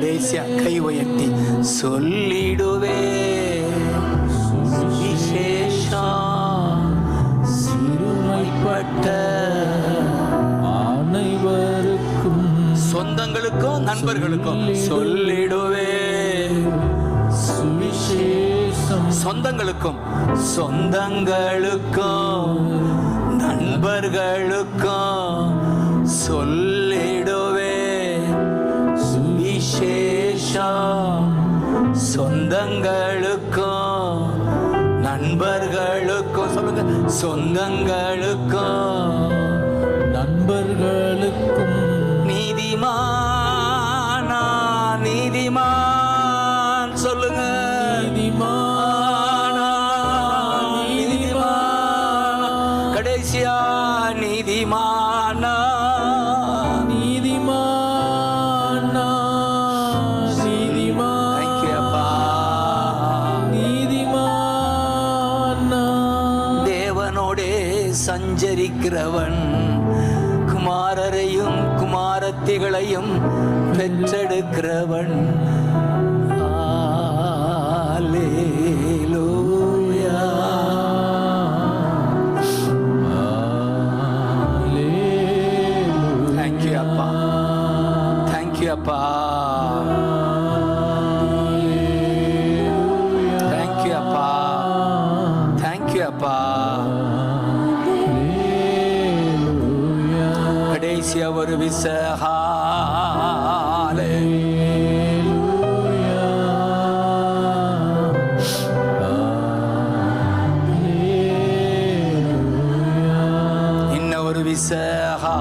கடைசியா கை உயர்த்தி சொல்லிடுவே. விசேஷம் சிறுமைப்பட்ட அனைவருக்கும் சொந்தங்களுக்கும் நண்பர்களுக்கும் சொல்லிடுவே. சுவிசேஷம் சொந்தங்களுக்கும் சொந்தங்களுக்கும் நண்பர்களுக்கும் சொல் விசேஷம். சொந்தங்களுக்கும் நண்பர்களுக்கும் சொல்லுங்க சொந்தங்களுக்கும் நண்பர்களுக்கும். நீதிமானா நீதிமான் சொல்லுங்க. நீதிமானா, நீதிமானா, கடைசியா நீதிமானா. தேவனோடே சஞ்சரிக்கிறவன். குமாரரையும் குமாரத்திகளையும் பெற்றெடுக்கிறவன். அல்லேலூயா. Thank you, அப்பா. Thank you, அப்பா. you, அப்பா. ஒரு விசகாலே இன்னொரு விசகா